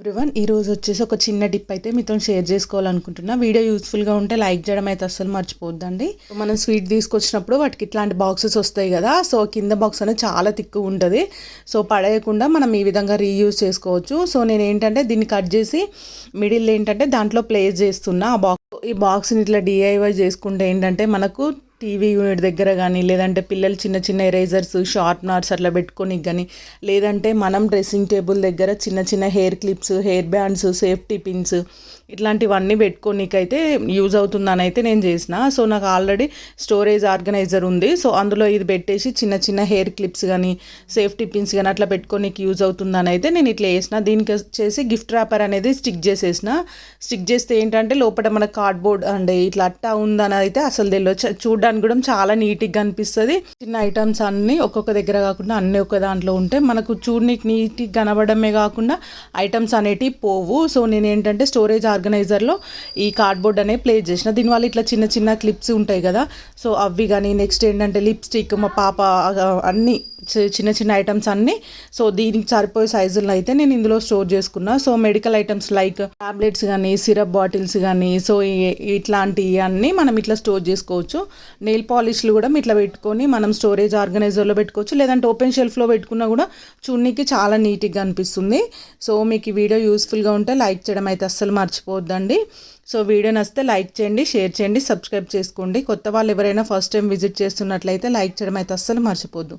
Everyone ఈ రోజు వచ్చేసి ఒక చిన్న టిప్ అయితే మీతో షేర్ చేసుకోవాలనుకుంటున్నా. వీడియో యూస్ఫుల్గా ఉంటే లైక్ చేయడం అయితే అస్సలు మర్చిపోద్దండి మనం స్వీట్ తీసుకొచ్చినప్పుడు వాటికి ఇట్లాంటి బాక్సెస్ వస్తాయి కదా సో కింద బాక్స్ అనేది చాలా తిక్కు ఉంటుంది. సో పడేయకుండా మనం ఈ విధంగా రీయూజ్ చేసుకోవచ్చు. సో నేను ఏంటంటే దీన్ని కట్ చేసి మిడిల్ ఏంటంటే దాంట్లో ప్లేస్ చేస్తున్నా. ఆ బాక్స్ ఈ బాక్స్ని ఇట్లా డిఐవై చేసుకుంటే ఏంటంటే మనకు టీవీ యూనిట్ దగ్గర కానీ లేదంటే పిల్లలు చిన్న చిన్న ఎరేజర్స్ షార్ప్నర్స్ అట్లా పెట్టుకొని కానీ లేదంటే మనం డ్రెస్సింగ్ టేబుల్ దగ్గర చిన్న చిన్న hair clips hair bands safety pins ఇట్లాంటివన్నీ పెట్టుకోనికైతే యూజ్ అవుతుందని అయితే నేను చేసిన. సో నాకు ఆల్రెడీ స్టోరేజ్ ఆర్గనైజర్ ఉంది. సో అందులో ఇది పెట్టేసి చిన్న చిన్న హెయిర్ క్లిప్స్ కానీ సేఫ్టీ పిన్స్ కానీ అట్లా పెట్టుకోనికి యూజ్ అవుతుందని అయితే నేను ఇట్లా వేసిన దీనికి వచ్చేసి గిఫ్ట్ ర్యాపర్ అనేది స్టిక్ చేసేసిన. స్టిక్ చేస్తే ఏంటంటే లోపల మన కార్డ్బోర్డ్ అండ్ ఇట్లా అట్టా ఉందని అయితే అసలు తెలియదు చూడడానికి కూడా చాలా నీట్గా అనిపిస్తుంది. చిన్న ఐటమ్స్ అన్నీ ఒక్కొక్క దగ్గర కాకుండా అన్నీ ఒక దాంట్లో ఉంటే మనకు చూడనీకి నీట్గా కనబడమే కాకుండా ఐటమ్స్ అనేటివి పోవు. సో నేను ఏంటంటే స్టోరేజ్ ఆర్గనైజర్లో ఈ కార్డ్బోర్డ్ అనేది ప్లేస్ చేసిన. దీనివల్ల ఇట్లా చిన్న చిన్న క్లిప్స్ ఉంటాయి కదా. సో అవి కానీ నెక్స్ట్ ఏంటంటే లిప్స్టిక్ మా పాప అన్నీ చిన్న చిన్న ఐటమ్స్ అన్నీ. సో దీనికి సరిపోయే సైజుల్లో అయితే నేను ఇందులో స్టోర్ చేసుకున్నా. So medical items like tablets కానీ సిరప్ బాటిల్స్ కానీ సో ఇట్లాంటివి అన్నీ మనం ఇట్లా స్టోర్ చేసుకోవచ్చు. నెయిల్ పాలిష్లు కూడా ఇట్లా పెట్టుకొని మనం స్టోరేజ్ ఆర్గనైజర్లో పెట్టుకోవచ్చు. లేదంటే ఓపెన్ షెల్ఫ్లో పెట్టుకున్నా కూడా చూడడానికి చాలా నీట్గా అనిపిస్తుంది. సో మీకు ఈ వీడియో యూస్ఫుల్గా ఉంటే లైక్ చేయడం అయితే అస్సలు మర్చిపోవద్దండి. సో వీడియో నచ్చితే లైక్ చేయండి షేర్ చేయండి సబ్స్క్రైబ్ చేసుకోండి. కొత్త వాళ్ళు ఎవరైనా ఫస్ట్ టైం విజిట్ చేస్తున్నట్లయితే లైక్ చేయడం అయితే అస్సలు మర్చిపోద్దు.